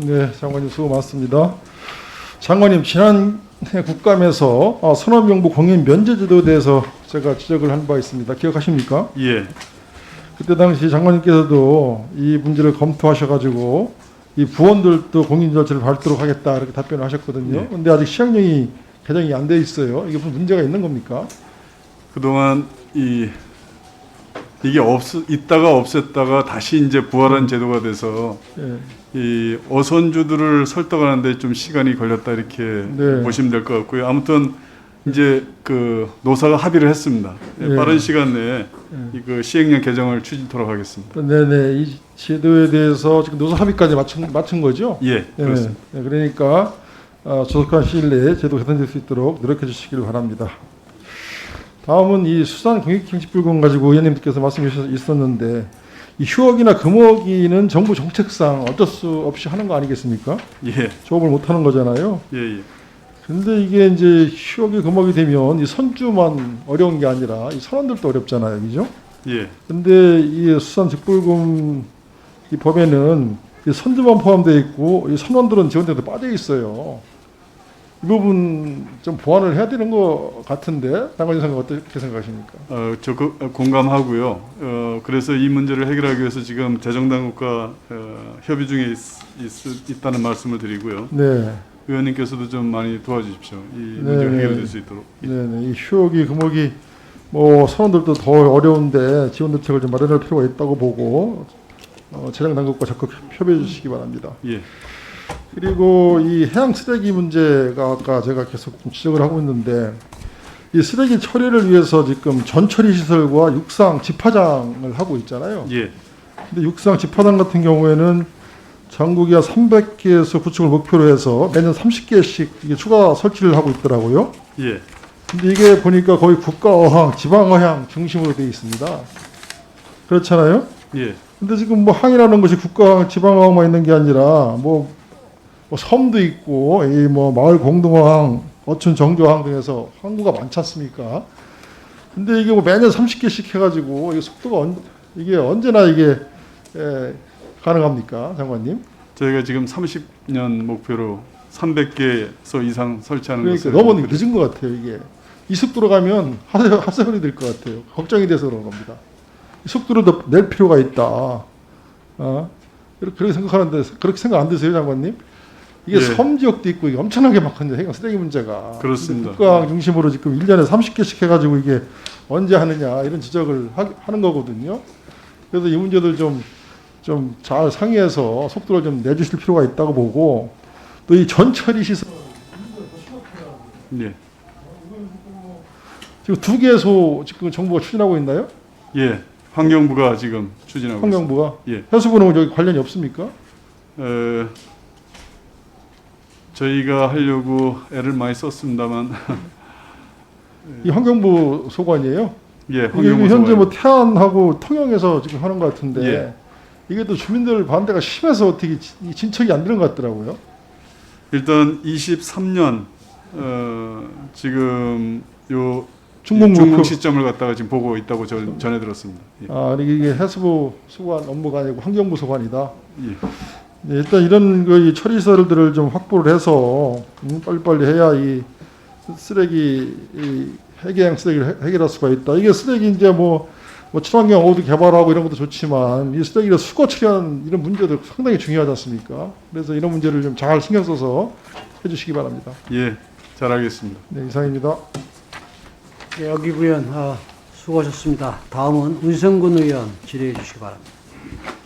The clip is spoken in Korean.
네, 장관님 수고 많습니다. 장관님 지난해 국감에서 어, 산업용부 공인 면제 제도에 대해서 제가 지적을 한 바 있습니다. 기억하십니까? 예, 그때 당시 장관님께서도 이 문제를 검토하셔가지고 이 부원들도 공인 절차를 밟도록 하겠다 이렇게 답변을 하셨거든요. 네. 근데 아직 시행령이 개정이 안 돼 있어요. 이게 무슨 문제가 있는 겁니까? 그동안 이 이게 없 있다가 없앴다가 다시 이제 부활한 제도가 돼서 예. 이 어선주들을 설득하는데 좀 시간이 걸렸다 이렇게 네. 보시면 될 것 같고요. 아무튼 이제 그 노사가 합의를 했습니다. 예, 예. 빠른 시간 내에 이그 시행령 개정을 추진토록 하겠습니다. 네네 이 제도에 대해서 지금 노사 합의까지 맞춘 맞춘 거죠? 예, 네, 그렇습니다. 네, 그러니까 어, 조속한 시일 내에 제도 개선될 수 있도록 노력해 주시길 바랍니다. 다음은 이 수산 공익경제불공 가지고 의원님께서 말씀해 주셨는데 이 휴업이나 금어기는 정부 정책상 어쩔 수 없이 하는 거 아니겠습니까? 예, 조업을 못 하는 거잖아요. 예, 예. 근데 이게 이제 휴업이 금어기 되면 이 선주만 어려운 게 아니라 이 선원들도 어렵잖아요, 그죠? 예, 근데 이 수산 직불금 이 법에는 이 선주만 포함되어 있고 이 선원들은 지원대도 빠져 있어요. 이 부분 좀 보완을 해야 되는 것 같은데 장관님 생각 어떻게 생각하십니까? 어, 적극 어, 공감하고요. 어, 그래서 이 문제를 해결하기 위해서 지금 재정당국과 어, 협의 중에 있, 있, 있다는 말씀을 드리고요. 네, 의원님께서도 좀 많이 도와주십시오. 이 네, 문제가 네. 해결될 수 있도록. 네, 네. 이 휴업이 금옥이 뭐 선원들도 더 어려운데 지원 대책을 좀 마련할 필요가 있다고 보고 어, 재정 당국과 적극 협의해 주시기 바랍니다. 예, 그리고 이 해양 쓰레기 문제가 아까 제가 계속 좀 지적을 하고 있는데 이 쓰레기 처리를 위해서 지금 전처리 시설과 육상 집화장을 하고 있잖아요. 예, 근데 육상 집화장 같은 경우에는 전국에 300개에서 구축을 목표로 해서 매년 30개씩 이게 추가 설치를 하고 있더라고요. 예, 근데 이게 보니까 거의 국가 어항, 지방 어항 중심으로 되어 있습니다. 그렇잖아요. 예, 근데 지금 뭐 항이라는 것이 국가 지방 어항만 있는 게 아니라 뭐, 뭐 섬도 있고 이 뭐 마을 공동어항, 어촌 정조항 등에서 항구가 많지 않습니까? 근데 이게 뭐 매년 30개씩 해가지고 이게 속도가 언, 이게 언제나 이게 에, 가능합니까, 장관님? 저희가 지금 30년 목표로 300개소 이상 설치하는 그러니까 너무 늦은 것 같아요 이게 이 속도로 가면 하세, 하세월이 될 것 같아요. 걱정이 돼서 그런 겁니다. 이 속도를 더 낼 필요가 있다. 어? 그렇게 생각하는데 그렇게 생각 안 드세요, 장관님? 이게 예. 섬 지역도 있고 이게 엄청나게 많거든요. 해양 쓰레기 문제가. 그렇습니다. 국가 중심으로 지금 1년에 30개씩 해가지고 이게 언제 하느냐 이런 지적을 하, 하는 거거든요. 그래서 이 문제들 좀 좀 잘 상의해서 속도를 좀 내주실 필요가 있다고 보고 또 이 전처리 시설 예, 지금 두 개소 지금 정부가 추진하고 있나요? 예, 환경부가 지금 추진하고 있습니다. 환경부가 예, 해수부는 여기 관련이 없습니까? 어, 저희가 하려고 애를 많이 썼습니다만, 이 환경부 소관이에요. 예, 이게 환경부 현재 뭐 태안하고 통영에서 지금 하는 것 같은데 예. 이게 또 주민들 반대가 심해서 어떻게 진- 진척이 안 되는 것 같더라고요. 일단 23년 어, 지금 요 중공. 시점을 갖다가 지금 보고 있다고 전, 전해 들었습니다. 예. 아, 이게 해수부 소관 업무가 아니고 환경부 소관이다. 예. 네, 일단 이런 그 처리시설들을 좀 확보를 해서 음, 빨리빨리 해야 이 쓰레기 이 해계양 쓰레기를 해- 해결할 수가 있다. 이게 쓰레기 이제 뭐, 뭐 친환경 어도 개발하고 이런 것도 좋지만 이 쓰레기를 수거 처리하는 이런 문제도 상당히 중요하지 않습니까? 그래서 이런 문제를 좀 잘 신경 써서 해주시기 바랍니다. 예, 잘하겠습니다. 네, 이상입니다. 네, 여기 의원 아, 수고하셨습니다. 다음은 은성근 의원 질의해 주시기 바랍니다.